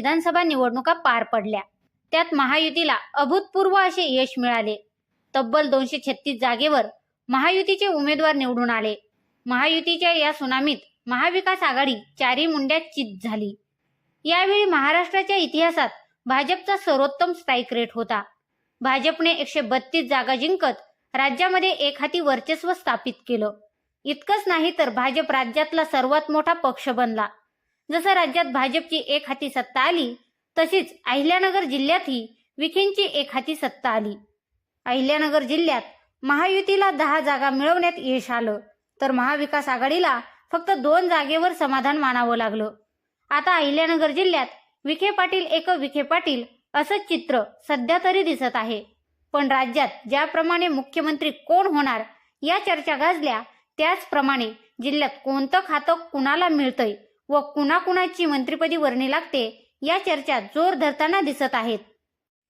विधानसभा निवडणुका पार पडल्या. त्यात महायुतीला अभूतपूर्व असे यश मिळाले. तब्बल दोनशे छत्तीस जागेवर महायुतीचे उमेदवार निवडून आले. महायुतीच्या या सुनामीत महाविकास आघाडी चारी मुंड्यात चित झाली. यावेळी महाराष्ट्राच्या इतिहासात भाजपचा सर्वोत्तम स्ट्राईक रेट होता. भाजपने एकशे बत्तीस जागा जिंकत राज्यामध्ये एक हाती वर्चस्व स्थापित केलं. इतकंच नाही तर भाजप राज्यातला सर्वात मोठा पक्ष बनला. जसं राज्यात भाजपची एक हाती सत्ता आली तशीच अहिल्यानगर जिल्ह्यातही विखेंची एक हाती सत्ता आली. अहिल्यानगर जिल्ह्यात महायुतीला दहा जागा मिळवण्यात यश आलं तर महाविकास आघाडीला फक्त दोन जागेवर समाधान मानावं लागलं. आता अहिल्यानगर जिल्ह्यात विखे पाटील एक विखे पाटील असं चित्र सध्या तरी दिसत आहे. पण राज्यात ज्याप्रमाणे मुख्यमंत्री कोण होणार या चर्चा गाजल्या त्याचप्रमाणे जिल्ह्यात कोणतं खातं कुणाला मिळतंय? व कुणाकुणाची मंत्रिपदी वर्णी लागते या चर्चा जोर धरताना दिसत आहेत.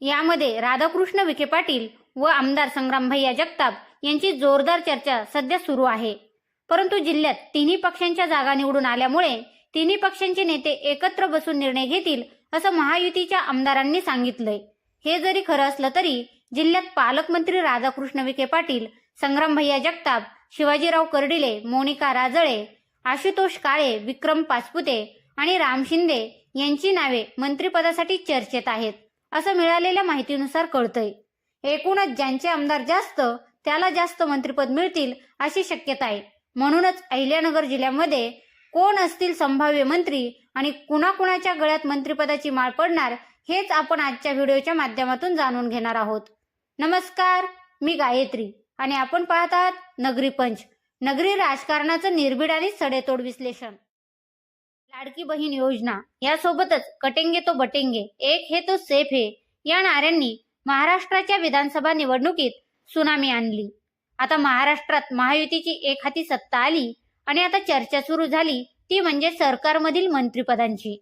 यामध्ये राधाकृष्ण विखे पाटील व आमदार संग्राम भैया जगताप यांची जोरदार चर्चा सध्या सुरू आहे. परंतु जिल्ह्यात तिन्ही पक्षांच्या जागा निवडून आल्यामुळे तिन्ही पक्षांचे नेते एकत्र बसून निर्णय घेतील असं महायुतीच्या आमदारांनी सांगितलंय. हे जरी खरं असलं तरी जिल्ह्यात पालकमंत्री राधाकृष्ण विखे पाटील संग्राम भैया जगताप शिवाजीराव कर्डिले मोनिका राजळे आशुतोष काळे विक्रम पाचपुते आणि राम शिंदे यांची नावे मंत्रिपदासाठी चर्चेत आहेत असं मिळालेल्या माहितीनुसार कळतंय. एकूणच ज्यांचे आमदार जास्त त्याला जास्त मंत्रिपद मिळतील अशी शक्यता आहे. म्हणूनच अहिल्यानगर जिल्ह्यामध्ये कोण असतील संभाव्य मंत्री आणि कुणाकुणाच्या गळ्यात मंत्रिपदाची माळ पडणार हेच आपण आजच्या व्हिडिओच्या माध्यमातून जाणून घेणार आहोत. नमस्कार मी गायत्री आणि आपण पाहतात नगरी पंच. नगरी राजकारणाचं निर्भीड आणि सडेतोड विश्लेषण. लाडकी बहीण योजना यासोबतच कटेंगे तो बटेंगे एक हे तो सेफ हे या नाऱ्यांनी महाराष्ट्राच्या विधानसभा निवडणुकीत सुनामी आणली. आता महाराष्ट्रात महायुतीची एक हाती सत्ता आली आणि आता चर्चा सुरू झाली ती म्हणजे सरकारमधील मंत्रिपदांची.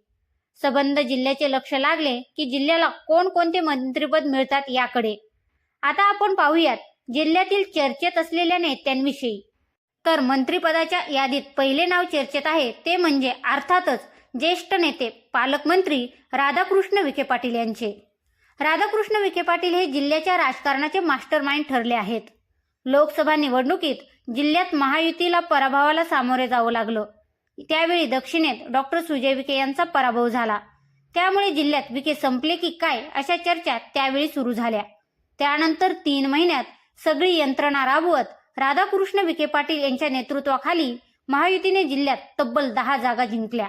सबंध जिल्ह्याचे लक्ष लागले की जिल्ह्याला कोणकोणते मंत्रिपद मिळतात याकडे. आता आपण पाहूयात जिल्ह्यातील चर्चेत असलेल्या नेत्यांविषयी. तर मंत्रिपदाच्या यादीत पहिले नाव चर्चेत आहे. ते म्हणजे अर्थातच ज्येष्ठ नेते पालकमंत्री राधाकृष्ण विखे पाटील यांचे. राधाकृष्ण विखे पाटील हे जिल्ह्याच्या राजकारणाचे मास्टर माइंड ठरले आहेत. लोकसभा निवडणुकीत जिल्ह्यात महायुतीला पराभवाला सामोरे जावं लागलं. त्यावेळी दक्षिणेत डॉक्टर सुजय विखे यांचा पराभव झाला. त्यामुळे जिल्ह्यात विखे संपले की काय अशा चर्चा त्यावेळी सुरू झाल्या. त्यानंतर तीन महिन्यात सगळी यंत्रणा राबवत राधाकृष्ण विखे पाटील यांच्या नेतृत्वाखाली महायुतीने जिल्ह्यात तब्बल दहा जागा जिंकल्या.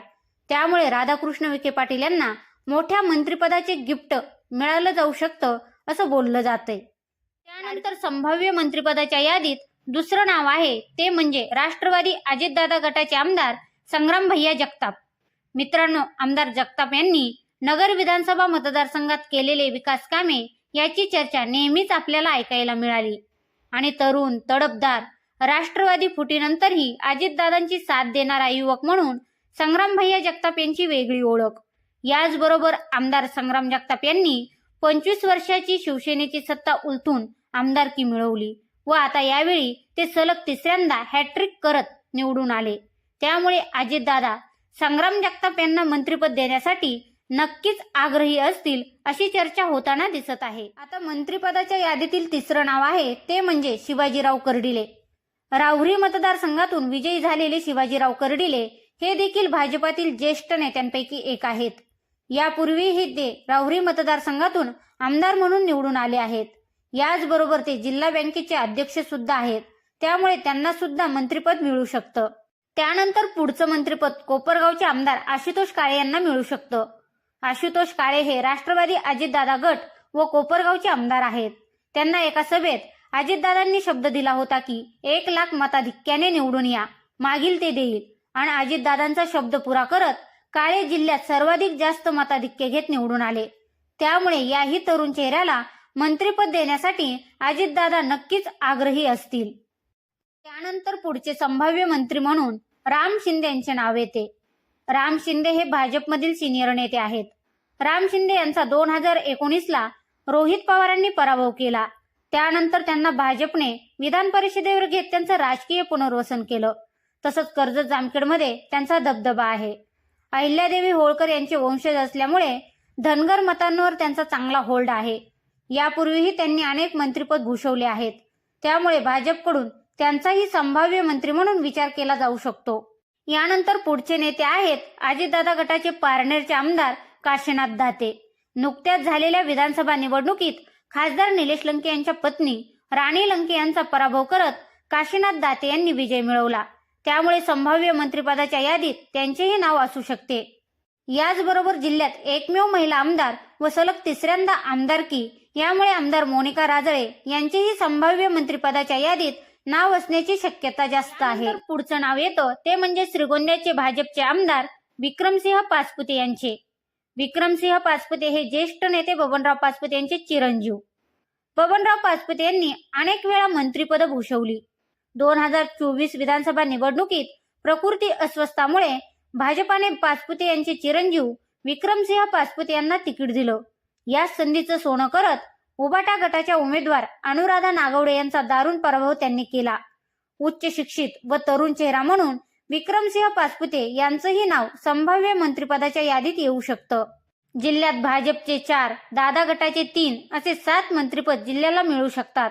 त्यामुळे राधाकृष्ण विखे पाटील यांना मोठ्या मंत्रिपदाचे गिफ्ट मिळालं जाऊ शकतं असं बोललं जाते त्यानंतर संभाव्य मंत्रिपदाच्या यादीत दुसरं नाव आहे ते म्हणजे राष्ट्रवादी अजितदादा गटाचे आमदार संग्राम भैया जगताप. मित्रांनो आमदार जगताप यांनी नगर विधानसभा मतदारसंघात केलेले विकास कामे याची चर्चा नेहमीच आपल्याला ऐकायला मिळाली. आणि तरुण तडपदार राष्ट्रवादी फुटीनंतरही अजितदादांची साथ देणारा युवक म्हणून संग्राम भैया जगताप यांची वेगळी ओळख. याचबरोबर आमदार संग्राम जगताप यांनी पंचवीस वर्षाची शिवसेनेची सत्ता उलथून आमदारकी मिळवली व आता यावेळी ते सलग तिसऱ्यांदा हॅट्रिक करत निवडून आले. त्यामुळे अजितदादा संग्राम जगताप यांना मंत्रिपद देण्यासाठी नक्कीच आग्रही असतील अशी चर्चा होताना दिसत आहे. आता मंत्रिपदाच्या यादीतील तिसरं नाव आहे ते म्हणजे शिवाजीराव कर्डिले. राहुरी मतदारसंघातून विजयी झालेले शिवाजीराव कर्डिले हे देखील भाजपातील ज्येष्ठ नेत्यांपैकी एक आहेत. यापूर्वीही ते राहुरी मतदारसंघातून आमदार म्हणून निवडून आले आहेत. याचबरोबर ते जिल्हा बँकेचे अध्यक्ष सुद्धा आहेत. त्यामुळे त्यांना सुद्धा मंत्रिपद मिळू शकतं. त्यानंतर पुढचं मंत्रिपद कोपरगावचे आमदार आशुतोष काळे यांना मिळू शकतं. आशुतोष काळे हे राष्ट्रवादी अजितदादा गट व कोपरगावचे आमदार आहेत. त्यांना एका सभेत अजितदादांनी शब्द दिला होता की एक लाख मताधिक्याने निवडून या मागील ते देईल. आणि अजितदादांचा शब्द पुरा करत काळे जिल्ह्यात सर्वाधिक जास्त मताधिक्य घेत निवडून आले. त्यामुळे याही तरुण चेहऱ्याला मंत्रीपद देण्यासाठी अजितदादा नक्कीच आग्रही असतील. त्यानंतर पुढचे संभाव्य मंत्री म्हणून राम शिंदे यांचे नाव येते. राम शिंदे हे भाजपमधील सिनियर नेते आहेत. राम शिंदे यांचा दोन हजार एकोणीसला रोहित पवारांनी पराभव केला. त्यानंतर त्यांना भाजपने विधान परिषदेवर घेत त्यांचं राजकीय पुनर्वसन केलं. तसंच कर्जत जामखेडमध्ये त्यांचा दबदबा आहे. अहिल्यादेवी होळकर यांचे वंशज असल्यामुळे धनगर मतांवर त्यांचा चांगला होल्ड आहे. यापूर्वीही त्यांनी अनेक मंत्रिपद भूषवले आहेत. त्यामुळे भाजपकडून त्यांचाही संभाव्य मंत्री म्हणून विचार केला जाऊ शकतो. यानंतर पुढचे नेते आहेत अजितदादा गटाचे पारनेरचे आमदार काशीनाथ दाते. नुकत्याच झालेल्या विधानसभा निवडणुकीत खासदार निलेश लंके यांच्या पत्नी राणी लंके यांचा पराभव करत काशीनाथ दाते यांनी विजय मिळवला. त्यामुळे संभाव्य मंत्रिपदाच्या यादीत त्यांचेही नाव असू शकते. याचबरोबर जिल्ह्यात एकमेव महिला आमदार व सलग तिसऱ्यांदा आमदारकी यामुळे आमदार मोनिका राजळे यांचेही संभाव्य मंत्रिपदाच्या यादीत नाव असण्याची शक्यता जास्त आहे. पुढचं नाव येतं. ते म्हणजे श्रीगोंद्याचे भाजपचे आमदार विक्रमसिंह पाचपुते यांचे. विक्रमसिंह पाचपुते हे ज्येष्ठ नेते बबनराव पाचपुते यांचे चिरंजीव. बबनराव पाचपुते यांनी अनेक वेळा मंत्रीपद भूषवली. दोन हजार चोवीस विधानसभा निवडणुकीत प्रकृती अस्वस्थामुळे भाजपाने पाचपुते यांचे चिरंजीव विक्रमसिंह पाचपुते यांना तिकीट दिलं. या संधीचं सोनं करत उबाटा गटाच्या उमेदवार अनुराधा नागवडे यांचा दारुण पराभव त्यांनी केला. उच्च शिक्षित व तरुण चेहरा म्हणून विक्रमसिंह पाचपुते यांचंही नाव संभाव्य मंत्रिपदाच्या यादीत येऊ शकतं. जिल्ह्यात भाजपचे चार दादा गटाचे तीन असे सात मंत्रिपद जिल्ह्याला मिळू शकतात.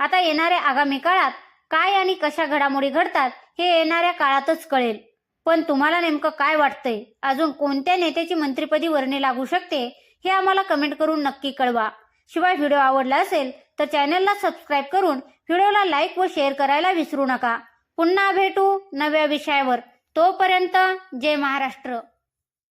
आता येणाऱ्या आगामी काळात काय आणि कशा घडामोडी घडतात हे येणाऱ्या काळातच कळेल. पण तुम्हाला नेमकं काय वाटतंय? अजून कोणत्या नेत्याची मंत्रिपदी वर्णी लागू शकते हे आम्हाला कमेंट करून नक्की कळवा. शिवाय व्हिडिओ आवडला असेल तर चॅनलला सबस्क्राईब करून व्हिडिओला लाईक व शेअर करायला विसरू नका. पुन्हा भेटू नव्या विषयावर. तोपर्यंत जय महाराष्ट्र.